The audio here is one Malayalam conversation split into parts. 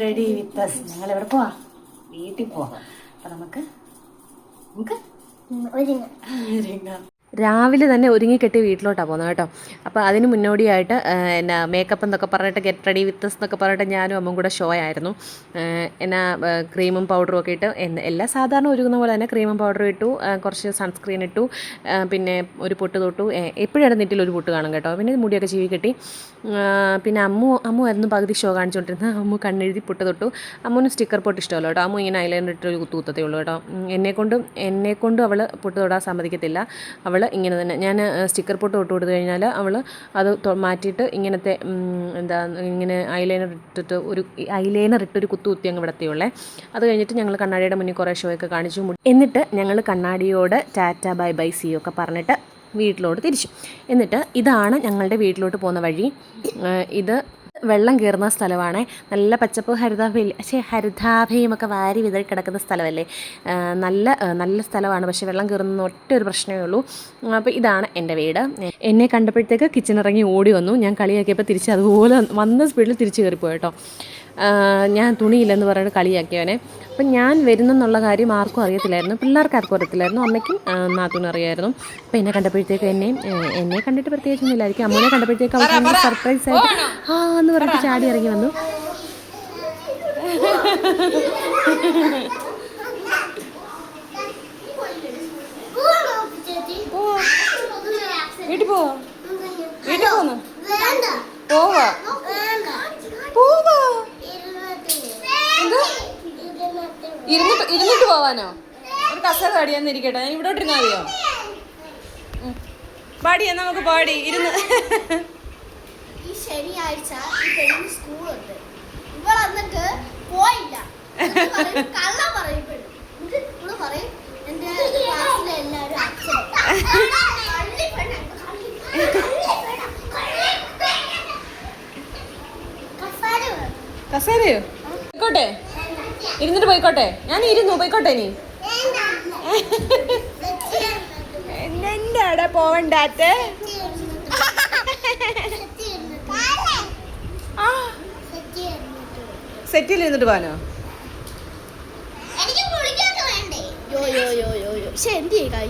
റെഡി വിത്ത് അസ് ഞങ്ങൾ എവിടെ പോവാ? വീട്ടിൽ പോവാം. അപ്പൊ നമുക്ക് നമുക്ക് ഒരുങ്ങാം. രാവിലെ തന്നെ ഒരുങ്ങിക്കെട്ടി വീട്ടിലോട്ടാണ് പോകുന്നത് കേട്ടോ. അപ്പോൾ അതിന് മുന്നോടിയായിട്ട് എന്നാ മേക്കപ്പ് എന്നൊക്കെ പറഞ്ഞിട്ട് ഗെറ്റ് റെഡി വിത്തസ് എന്നൊക്കെ പറഞ്ഞിട്ട് ഞാനും അമ്മയും കൂടെ ഷോ ആയിരുന്നു. എന്നാ ക്രീമും പൗഡറും ഒക്കെ ഇട്ട് എല്ലാ സാധാരണ ഒരുങ്ങുന്ന പോലെ തന്നെ ക്രീമും പൗഡറും ഇട്ടു കുറച്ച് സൺസ്ക്രീൻ ഇട്ടു പിന്നെ ഒരു പൊട്ട് തൊട്ടു. എപ്പോഴും നെറ്റിൽ ഒരു പൊട്ട് കാണും കേട്ടോ. പിന്നെ മുടിയൊക്കെ ചീവി കെട്ടി. പിന്നെ അമ്മു അമ്മു ആയിരുന്നു പകുതി ഷോ കാണിച്ചുകൊണ്ടിരുന്നത് അമ്മു കണ്ണെഴുതി പൊട്ട് തൊട്ടു. അമ്മുവിന് സ്റ്റിക്കർ പൊട്ട് ഇഷ്ടമല്ലോ കേട്ടോ. അമ്മു ഇങ്ങനെ ഐലൈനർ ഇട്ട് ഒരു ഉള്ളൂ കേട്ടോ. എന്നെക്കൊണ്ടും എന്നെക്കൊണ്ടും അവൾ പൊട്ട് തൊടാൻ സമ്മതിക്കത്തില്ല. അവൾ ഇങ്ങനെ തന്നെ. ഞാൻ സ്റ്റിക്കർ പൊട്ട് തൊട്ട് കൊടുത്തു കഴിഞ്ഞാൽ അവൾ അത് മാറ്റിയിട്ട് ഇങ്ങനത്തെ എന്താ ഇങ്ങനെ ഐലൈനർ ഇട്ടിട്ട് ഒരു ഐലൈനർ ഇട്ടൊരു കുത്തു കുത്തി അങ്ങ് വിടത്തേയുള്ളേ. അത് കഴിഞ്ഞിട്ട് ഞങ്ങൾ കണ്ണാടിയുടെ മുന്നിൽ കുറേ ഷോ ഒക്കെ കാണിച്ചു എന്നിട്ട് ഞങ്ങൾ കണ്ണാടിയോട് ടാറ്റ ബൈ ബൈ സി ഒക്കെ പറഞ്ഞിട്ട് വീട്ടിലോട്ട് തിരിച്ചു. എന്നിട്ട് ഇതാണ് ഞങ്ങളുടെ വീട്ടിലോട്ട് പോകുന്ന വഴി. ഇത് വെള്ളം കയറുന്ന സ്ഥലമാണ്. നല്ല പച്ചപ്പ് ഹരിതാഭയിൽ പക്ഷേ ഹരിതാഭയുമൊക്കെ വാരി വിതറി കിടക്കുന്ന സ്ഥലമല്ലേ? നല്ല നല്ല സ്ഥലമാണ്. പക്ഷേ വെള്ളം കയറുന്ന ഒറ്റ ഒരു പ്രശ്നമേ ഉള്ളൂ. അപ്പോൾ ഇതാണ് എന്റെ വീട്. എന്നെ കണ്ടപ്പോഴത്തേക്ക് കിച്ചൺ ഇറങ്ങി ഓടി വന്നു. ഞാൻ കളിയാക്കിയപ്പോൾ തിരിച്ച് അതുപോലെ വന്ന സ്പീഡിൽ തിരിച്ച് കയറിപ്പോയി കേട്ടോ. ഞാൻ തുണിയില്ലെന്ന് പറഞ്ഞിട്ട് കളിയാക്കിയവനെ. അപ്പം ഞാൻ വരുന്നെന്നുള്ള കാര്യം ആർക്കും അറിയത്തില്ലായിരുന്നു. പിള്ളേർക്ക് ആർക്കും അറിയത്തില്ലായിരുന്നു. അമ്മയ്ക്കും നാത്തൂന്ന് നാത്തൂനും അറിയായിരുന്നു. അപ്പം എന്നെ കണ്ടപ്പോഴത്തേക്ക് എന്നെ എന്നെ കണ്ടിട്ട് പ്രത്യേകിച്ചൊന്നും ഇല്ലായിരിക്കും. അമ്മനെ കണ്ടപ്പോഴത്തേക്ക് അവർക്ക് സർപ്രൈസ് ആയിട്ട് ആ എന്ന് പറഞ്ഞിട്ട് ചാടി ഇറങ്ങി വന്നു. വീട്ടിൽ പോവാ? വീട്ടിൽ പോന്നു? പോവാ. ഇരുന്നിട്ട് ഇരുന്നിട്ട് പോവാനോ? ഒരു കസേര അടിയാന്നിരിക്കട്ടെ ഞാൻ ഇവിടെ ഇരുന്നാൽ മതിയോ? പാടിയ പാടിയാ നമുക്ക് പാടി. ഇരുന്ന്. ഈ ശനിയാഴ്ച ഈ പെണ്ണിന് സ്കൂളുണ്ട് ഇവൾ എന്നിട്ട് പോയില്ല. പറയും, എന്റെ ക്ലാസ്സിലെ എല്ലാവരും. കസേരയോ? പോയിക്കോട്ടെ. ഇരുന്നിട്ട് പോയിക്കോട്ടെ. ഞാൻ ഇരുന്നു പോയിക്കോട്ടെ നീ എന്റെ അവിടെ പോവണ്ടാത്തെ? സെറ്റിൽ ഇരുന്നിട്ട് പോവാനോ? എനിക്ക് കുളിക്കൊക്കെ വേണ്ടേ? യോ യോ യോ യോ യോ. പക്ഷെ എന്റെ കൈ?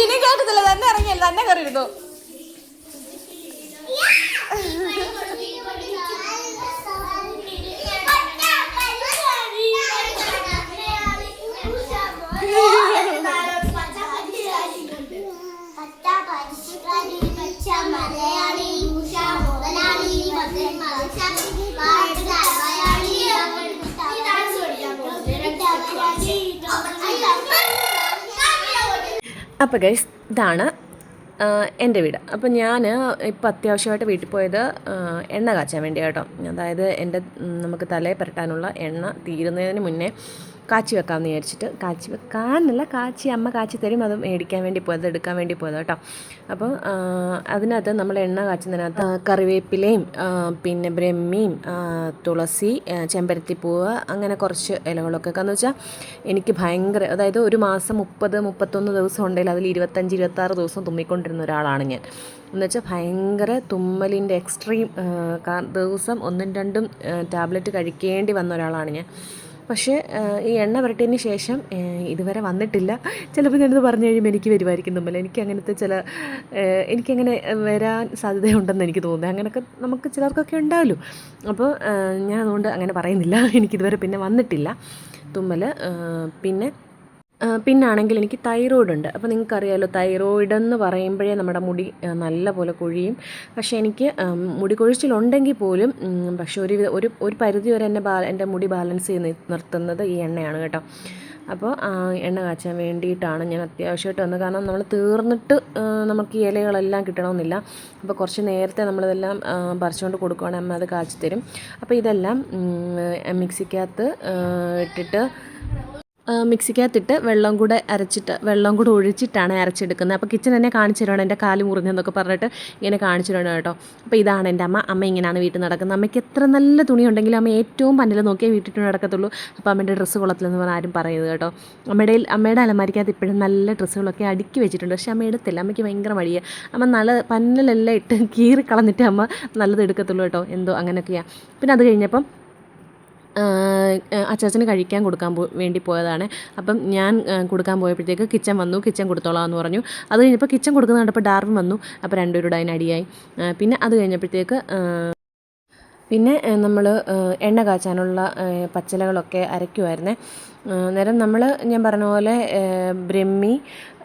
ഇനി കേട്ടത്തില്ല തന്നെ ഇറങ്ങിയല്ല? തന്നെ കയറിയിരുന്നു? അപ്പോൾ ഗൈസ് ഇതാണ് എന്റെ വീട്. അപ്പം ഞാൻ ഇപ്പോൾ അത്യാവശ്യമായിട്ട് വീട്ടിൽ പോയത് എണ്ണ കാച്ചാൻ വേണ്ടി കേട്ടോ. അതായത് എന്റെ നമുക്ക് തലയിൽ പുരട്ടാനുള്ള എണ്ണ തീരുന്നതിന് മുന്നേ കാച്ചി വെക്കാമെന്ന് വിചാരിച്ചിട്ട് കാച്ചി വെക്കാനല്ല കാച്ചി അമ്മ കാച്ചി തരും അത് മേടിക്കാൻ വേണ്ടി പോയത് എടുക്കാൻ വേണ്ടി പോയത് കേട്ടോ. അപ്പോൾ അതിനകത്ത് നമ്മൾ എണ്ണ കാച്ചുന്നതിനകത്ത് കറിവേപ്പിലയും പിന്നെ ബ്രഹ്മിയും തുളസി ചെമ്പരത്തിപ്പൂവ് അങ്ങനെ കുറച്ച് ഇലകളൊക്കെ എന്ന് വെച്ചാൽ എനിക്ക് ഭയങ്കര അതായത് ഒരു മാസം മുപ്പത് മുപ്പത്തൊന്ന് ദിവസം ഉണ്ടെങ്കിൽ അതിൽ ഇരുപത്തഞ്ച് ഇരുപത്താറ് ദിവസം തുമ്മിക്കൊണ്ടിരുന്ന ഒരാളാണ് ഞാൻ. എന്ന് വെച്ചാൽ ഭയങ്കര തുമ്മലിന്റെ എക്സ്ട്രീം ദിവസം ഒന്നും രണ്ടും ടാബ്ലറ്റ് കഴിക്കേണ്ടി വന്ന ഒരാളാണ് ഞാൻ. പക്ഷേ ഈ എണ്ണ പുരട്ടിയതിന് ശേഷം ഇതുവരെ വന്നിട്ടില്ല. ചിലപ്പോൾ ഞാനിത് പറഞ്ഞു കഴിയുമ്പോൾ എനിക്ക് വരുമായിരിക്കും തമ്മിൽ. എനിക്ക് അങ്ങനത്തെ ചില എനിക്കങ്ങനെ വരാൻ സാധ്യതയുണ്ടെന്ന് എനിക്ക് തോന്നുന്നത് അങ്ങനെയൊക്കെ നമുക്ക് ചിലർക്കൊക്കെ ഉണ്ടാവല്ലോ. അപ്പോൾ ഞാൻ അതുകൊണ്ട് അങ്ങനെ പറയുന്നില്ല. എനിക്കിതുവരെ പിന്നെ വന്നിട്ടില്ല. തുമ്മൽ പിന്നെ പിന്നാണെങ്കിൽ എനിക്ക് തൈറോയിഡ് ഉണ്ട് അപ്പോൾ നിങ്ങൾക്കറിയാമല്ലോ തൈറോയിഡ് എന്ന് പറയുമ്പോഴേ നമ്മുടെ മുടി നല്ല പോലെ കൊഴിയും. പക്ഷേ എനിക്ക് മുടി കൊഴിച്ചിലുണ്ടെങ്കിൽ പോലും പക്ഷേ ഒരു ഒരു ഒരു പരിധി വരെ എന്നെ ബാ എന്റെ മുടി ബാലൻസ് ചെയ്ത് നിർത്തുന്നത് ഈ എണ്ണയാണ് കേട്ടോ. അപ്പോൾ എണ്ണ കാച്ചാൻ വേണ്ടിയിട്ടാണ് ഞാൻ അത്യാവശ്യമായിട്ട് വന്നത്. കാരണം നമ്മൾ തീർന്നിട്ട് നമുക്ക് ഈ ഇലകളെല്ലാം കിട്ടണമെന്നില്ല. അപ്പോൾ കുറച്ച് നേരത്തെ നമ്മളിതെല്ലാം പറിച്ചുകൊണ്ട് കൊടുക്കുകയാണെങ്കിൽ അമ്മ അത് കാച്ചി തരും അപ്പോൾ ഇതെല്ലാം മിക്സിക്കകത്ത് ഇട്ടിട്ട് മിക്സിക്കകത്തിട്ട് വെള്ളം കൂടെ അരച്ചിട്ട് വെള്ളം കൂടെ ഒഴിച്ചിട്ടാണ് അരച്ചെടുക്കുന്നത്. അപ്പോൾ കിച്ചൺ എന്നെ കാണിച്ചു തരുവാണ് എന്റെ കാൽ മുറിഞ്ഞെന്നൊക്കെ പറഞ്ഞിട്ട് ഇങ്ങനെ കാണിച്ചു തരുവാണ് കേട്ടോ. അപ്പോൾ ഇതാണ് എന്റെ അമ്മ. അമ്മ ഇങ്ങനെയാണ് വീട്ടിൽ നടക്കുന്നത്. അമ്മയ്ക്ക് എത്ര നല്ല തുണി ഉണ്ടെങ്കിലും അമ്മ ഏറ്റവും പന്നിൽ നോക്കിയേ വീട്ടിൽ നടക്കത്തുള്ളൂ. അപ്പോൾ അമ്മയുടെ ഡ്രസ്സ് കൊള്ളത്തില്ലെന്ന് പറഞ്ഞാൽ ആരും പറയുന്നത് കേട്ടോ. അമ്മയുടെ അമ്മയുടെ അലമാരിക്കകത്ത് ഇപ്പോഴും നല്ല ഡ്രസ്സുകളൊക്കെ അടുക്കി വെച്ചിട്ടുണ്ട്. പക്ഷേ അമ്മ എടുത്തില്ല. അമ്മയ്ക്ക് ഭയങ്കര മടിയാണ് അമ്മ നല്ല പന്നലെല്ലാം ഇട്ട് കീറി കളഞ്ഞിട്ട് അമ്മ നല്ലത് എടുക്കത്തുള്ളൂ കേട്ടോ. എന്തോ അങ്ങനെയൊക്കെയാണ് പിന്നെ അത് കഴിഞ്ഞപ്പം അച്ചാച്ചന് കഴിക്കാൻ കൊടുക്കാൻ വേണ്ടി പോയതാണ്. അപ്പം ഞാൻ കൊടുക്കാൻ പോയപ്പോഴത്തേക്ക് കിച്ചൻ വന്നു കിച്ചൻ കൊടുത്തോളാം എന്ന് പറഞ്ഞു. അത് കഴിഞ്ഞപ്പോൾ കിച്ചൻ കൊടുക്കുന്ന കണ്ടപ്പോൾ ഡാർവിൻ വന്നു. അപ്പോൾ രണ്ടുപേരോട് അതിനടിയായി പിന്നെ അത് കഴിഞ്ഞപ്പോഴത്തേക്ക് പിന്നെ നമ്മൾ എണ്ണ കാച്ചാനുള്ള പച്ചിലകളൊക്കെ അരയ്ക്കുമായിരുന്നേ നേരം നമ്മൾ ഞാൻ പറഞ്ഞ പോലെ ബ്രഹ്മി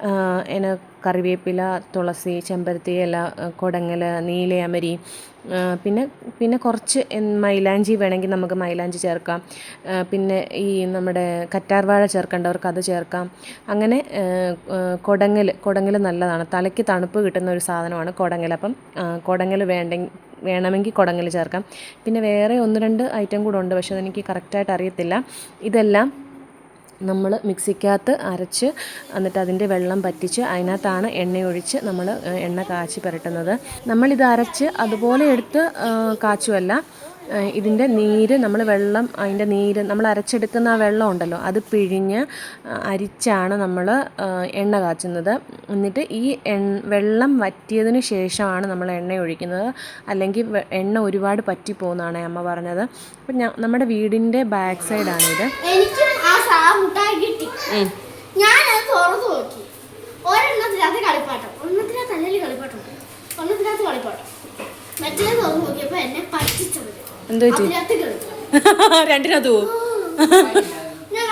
ആ, എന്ന കറിവേപ്പില തുളസി ചെമ്പരത്തി ഇല കൊടങ്ങൽ നീലയമരി പിന്നെ പിന്നെ കുറച്ച് മൈലാഞ്ചി വേണമെങ്കിൽ നമുക്ക് മൈലാഞ്ചി ചേർക്കാം. പിന്നെ ഈ നമ്മുടെ കറ്റാർവാഴ ചേർക്കേണ്ടവർക്ക് അത് ചേർക്കാം. അങ്ങനെ കൊടങ്ങൽ കൊടങ്ങൽ നല്ലതാണ്. തലയ്ക്ക് തണുപ്പ് കിട്ടുന്ന ഒരു സാധനമാണ് കൊടങ്ങൽ അപ്പം കൊടങ്ങൽ വേണ്ടെങ്കിൽ വേണമെങ്കിൽ കുടങ്ങൽ ചേർക്കാം. പിന്നെ വേറെ ഒന്ന് രണ്ട് ഐറ്റം കൂടെ ഉണ്ട് പക്ഷേ അതെനിക്ക് കറക്റ്റായിട്ട് അറിയത്തില്ല. ഇതെല്ലാം നമ്മൾ മിക്സിക്കകത്ത് അരച്ച് എന്നിട്ട് അതിന്റെ വെള്ളം പറ്റിച്ച് അതിനകത്താണ് എണ്ണയൊഴിച്ച് നമ്മൾ എണ്ണ കാച്ചി പുരട്ടുന്നത്. നമ്മളിത് അരച്ച് അതുപോലെ എടുത്ത് കാച്ചുമല്ല ഇതിന്റെ നീര് നമ്മൾ വെള്ളം അതിന്റെ നീര് നമ്മൾ അരച്ചെടുക്കുന്ന ആ വെള്ളം ഉണ്ടല്ലോ അത് പിഴിഞ്ഞ് അരിച്ചാണ് നമ്മൾ എണ്ണ കാച്ചുന്നത്. എന്നിട്ട് ഈ വെള്ളം വറ്റിയതിന് ശേഷമാണ് നമ്മൾ എണ്ണ ഒഴിക്കുന്നത്. അല്ലെങ്കിൽ എണ്ണ ഒരുപാട് പറ്റിപ്പോകുന്നതാണ് അമ്മ പറഞ്ഞത്. അപ്പം നമ്മുടെ വീടിന്റെ ബാക്ക് സൈഡാണിത്. ആ മുട്ടായി കിട്ടി ഞാനത് തുറന്നു നോക്കി. ഒരെണ്ണത്തിനകത്ത് കളിപ്പാട്ടം. ഒരെണ്ണത്തിനകത്ത് അല്ലെങ്കിൽ കളിപ്പാട്ടം ഒരെണ്ണത്തിനകത്ത് കളിപ്പാട്ടം. മറ്റേ തുറന്നു നോക്കിയപ്പോ എന്നെ പറ്റിച്ചത്. രണ്ടിനകത്ത് പോവും. ഞാൻ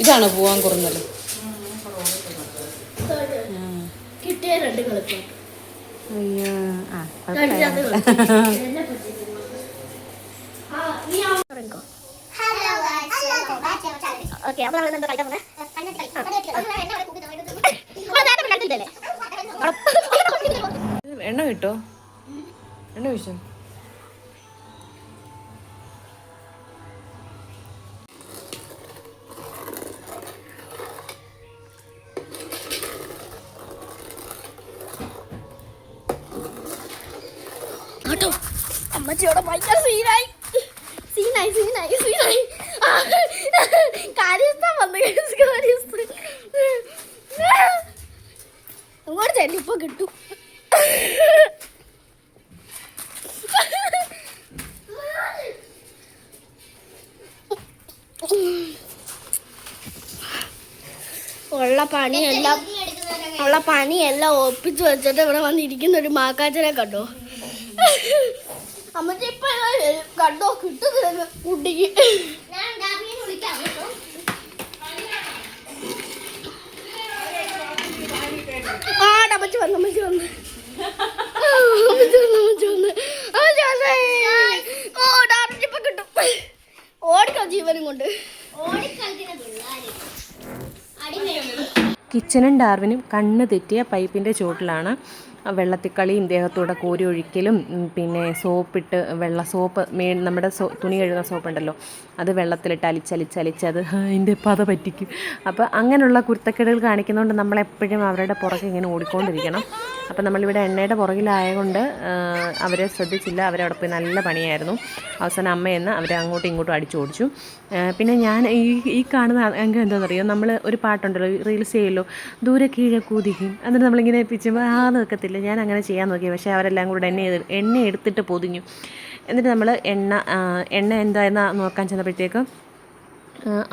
ഇതാണോ പോവാൻ കുറഞ്ഞത്? കിട്ടിയ രണ്ട് കളിപ്പാട്ടം. അയ്യോ. ആ അതിനകത്ത് കളിപ്പാട്ടം. എന്നെ പറ്റിച്ചത്. ആ, നീ ആ ഇറങ്ങിക്കോ. ഓക്കേ, അപ്പൊ നമ്മൾ എന്താ കളിക്കാൻ പോകുന്നെ? ആ, നേരത്തെ കളിച്ചിട്ടല്ലേ? എണ്ണ കിട്ടോ? എണ്ണ കേട്ടോ അമ്മച്ചിയോടെ ഭയങ്കര സീനായി സീനായി സീനായി സീനായി ആ, കാര്യസ്ഥൻ വന്നു guys, കാര്യസ്ഥൻ അങ്ങോട്ട് ചെല്ലി ഇപ്പൊ കിട്ടും. ഉള്ള പണിയെല്ലാം ഉള്ള പണിയെല്ലാം ഒപ്പിച്ച് വെച്ചിട്ട് ഇവിടെ വന്നിരിക്കുന്ന ഒരു മാക്കാച്ചനെ കണ്ടോ? വരും. കണ്ടോ കിട്ടുന്നില്ല കുട്ടിക്ക് ആ വന്നു അമ്മച്ചി വന്നു. ആ, അമ്മച്ചി വന്നു അമ്മച്ചി വന്നു. അമ്മച്ചി വന്നേ. ഓ ഡാർജി ഇപ്പൊ കിട്ടും. ഓടിക്കോ ജീവനും കൊണ്ട്. കിച്ചനും ഡാർവിനും കണ്ണ് തെറ്റിയ പൈപ്പിന്റെ ചുവട്ടിലാണ് വെള്ളത്തിക്കളിയും ദേഹത്തൂടെ കോരി ഒഴിക്കലും പിന്നെ സോപ്പിട്ട് വെള്ള സോപ്പ് മേ നമ്മുടെ സോ തുണി കഴുകുന്ന സോപ്പുണ്ടല്ലോ അത് വെള്ളത്തിലിട്ട് അലിച്ചലിച്ചലിച്ച് അത് അതിന്റെ പത പറ്റിക്കും. അപ്പോൾ അങ്ങനെയുള്ള കുരുത്തക്കേടുകൾ കാണിക്കുന്നതുകൊണ്ട് നമ്മളെപ്പോഴും അവരുടെ പുറകെ ഇങ്ങനെ ഓടിക്കൊണ്ടിരിക്കണം. അപ്പോൾ നമ്മളിവിടെ എണ്ണയുടെ പുറകിലായതുകൊണ്ട് അവരെ ശ്രദ്ധിച്ചില്ല അവരവിടെ പോയി നല്ല പണിയായിരുന്നു. അവസാനം അമ്മയെന്ന് അവരെ അങ്ങോട്ടും ഇങ്ങോട്ടും അടിച്ചു ഓടിച്ചു. പിന്നെ ഞാൻ ഈ ഈ കാണുന്ന അംഗം എന്താണെന്നറിയോ നമ്മൾ ഒരു പാട്ടുണ്ടല്ലോ റീൽസ് ചെയ്യുമല്ലോ ദൂരെ കീഴെ കൂതിക്കും. എന്നിട്ട് നമ്മളിങ്ങനെ പിച്ചുമ്പോൾ ആ നിൽക്കത്തില്ല ഞാൻ അങ്ങനെ ചെയ്യാൻ നോക്കി പക്ഷേ അവരെല്ലാം കൂടെ എണ്ണ എണ്ണ എടുത്തിട്ട് പൊതിഞ്ഞു. എന്നിട്ട് നമ്മൾ എണ്ണ എണ്ണ എന്തായെന്ന് നോക്കാൻ ചെന്നപ്പോഴത്തേക്കും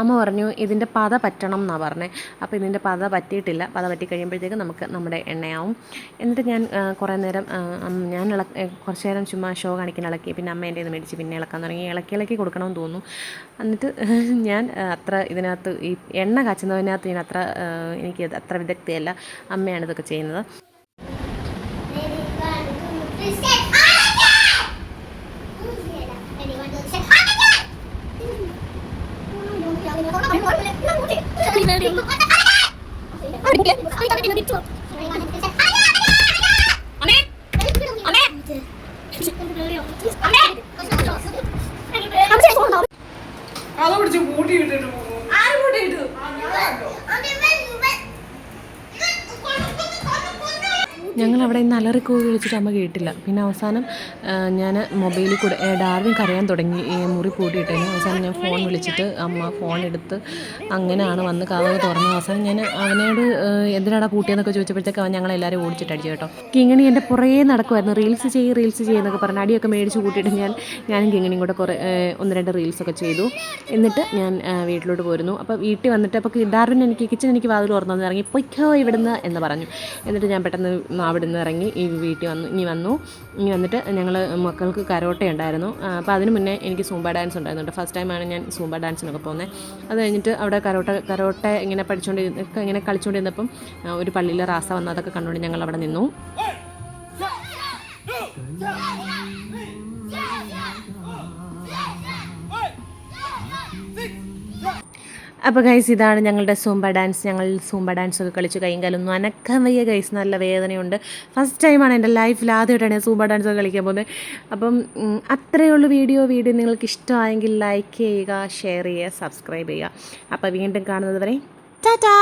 അമ്മ പറഞ്ഞു ഇതിന്റെ പത പറ്റണം എന്നാണ് പറഞ്ഞത് അപ്പോൾ ഇതിന്റെ പത പറ്റിയിട്ടില്ല. പത പറ്റി കഴിയുമ്പോഴത്തേക്ക് നമുക്ക് നമ്മുടെ എണ്ണയാവും. എന്നിട്ട് ഞാൻ കുറേ നേരം ഞാൻ ഇള കുറച്ച് നേരം ചുമ്മാ ഷോ കാണിക്കാൻ ഇളക്കി. പിന്നെ അമ്മ എന്റെ ഇത് മേടിച്ച് പിന്നെ ഇളക്കാൻ തുടങ്ങി. ഇളക്കി ഇളക്കി കൊടുക്കണമെന്ന് തോന്നുന്നു. എന്നിട്ട് ഞാൻ അത്ര ഇതിനകത്ത് ഈ എണ്ണ കാച്ചുന്നതിനകത്ത് ഞാൻ അത്ര എനിക്ക് അത്ര വിദഗ്ധയല്ല. അമ്മയാണ് ഇതൊക്കെ ചെയ്യുന്നത്. അത് പിടിച്ച് കൂട്ടിയിട്ടിട്ട് ആര് കൂട്ടിയിട്ടു ഞങ്ങൾ അവിടെ നിന്ന് അലറിക്കോയി വിളിച്ചിട്ട് അമ്മ കേട്ടില്ല. പിന്നെ അവസാനം ഞാൻ മൊബൈലിൽ കൂടെ ഡാർവിൻ കരയാൻ തുടങ്ങി മുറി പൂട്ടിയിട്ടതിന് അവസാനം ഞാൻ ഫോൺ വിളിച്ചിട്ട് അമ്മ ഫോൺ എടുത്ത് അങ്ങനെയാണ് വന്ന് കഥവ് തുറന്ന അവസാനം ഞാൻ അവനോട് എന്തിനാടാ പൂട്ടിയെന്നൊക്കെ ചോദിച്ചപ്പോഴത്തേക്ക് അവൻ ഞങ്ങളെല്ലാവരും ഓടിച്ചിട്ട് അടിച്ചു കേട്ടോ. കിങ്ങണി എന്റെ പുറകെ നടക്കുമായിരുന്നു റീൽസ് ചെയ്യ് റീൽസ് ചെയ്യുന്നൊക്കെ പറഞ്ഞ് അടിയൊക്കെ മേടിച്ച് കൂട്ടിയിട്ട് ഞാൻ ഞാനും കിങ്ങണിയും കൂടെ കുറേ ഒന്ന് രണ്ട് റീൽസൊക്കെ ചെയ്തു. എന്നിട്ട് ഞാൻ വീട്ടിലോട്ട് പോരുന്നു. അപ്പോൾ വീട്ടിൽ വന്നിട്ട് അപ്പോൾ ഡാർവിൻ എനിക്ക് കിച്ചൺ എനിക്ക് വാതിൽ തുറന്നു ഇറങ്ങി പൊയ്ക്കോ ഇവിടുന്ന് എന്ന് പറഞ്ഞു. എന്നിട്ട് ഞാൻ പെട്ടെന്ന് അവിടെ നിന്ന് ഇറങ്ങി ഈ വീട്ടിൽ വന്നു ഇനി വന്നു ഇനി വന്നിട്ട് ഞങ്ങൾ മക്കൾക്ക് കരോട്ട ഉണ്ടായിരുന്നു അപ്പോൾ അതിന് മുന്നേ എനിക്ക് സൂമ്പ ഡാൻസ് ഉണ്ടായിരുന്നുണ്ട് ഫസ്റ്റ് ടൈമാണ് ഞാൻ സൂമ്പ ഡാൻസിനൊക്കെ പോകുന്നത് അത് കഴിഞ്ഞിട്ട് അവിടെ കരോട്ട കരോട്ട ഇങ്ങനെ പഠിച്ചുകൊണ്ട് ഇങ്ങനെ കളിച്ചുകൊണ്ടിരുന്നപ്പം ഒരു പള്ളിയിൽ റാസ വന്നു അതൊക്കെ കണ്ടുകൊണ്ട് ഞങ്ങൾ അവിടെ നിന്നു അപ്പോൾ ഗൈസ് ഇതാണ് ഞങ്ങളുടെ സൂമ്പ ഡാൻസ് ഞങ്ങൾ സൂമ്പ ഡാൻസ് ഒക്കെ കളിച്ചു കൈയും കാലൊന്നും അനക്കാൻ വയ്യ ഗൈസ് നല്ല വേദനയുണ്ട്. ഫസ്റ്റ് ടൈമാണ് എന്റെ ലൈഫിൽ ആദ്യമായിട്ടാണ് ഞാൻ സൂമ്പ ഡാൻസ് ഒക്കെ കളിക്കാൻ പോകുന്നത്. അപ്പം അത്രയേ ഉള്ളൂ വീഡിയോ വീഡിയോ നിങ്ങൾക്ക് ഇഷ്ടമായെങ്കിൽ ലൈക്ക് ചെയ്യുക ഷെയർ ചെയ്യുക സബ്സ്ക്രൈബ് ചെയ്യുക. അപ്പോൾ വീണ്ടും കാണുന്നത് വരെ ടാറ്റാ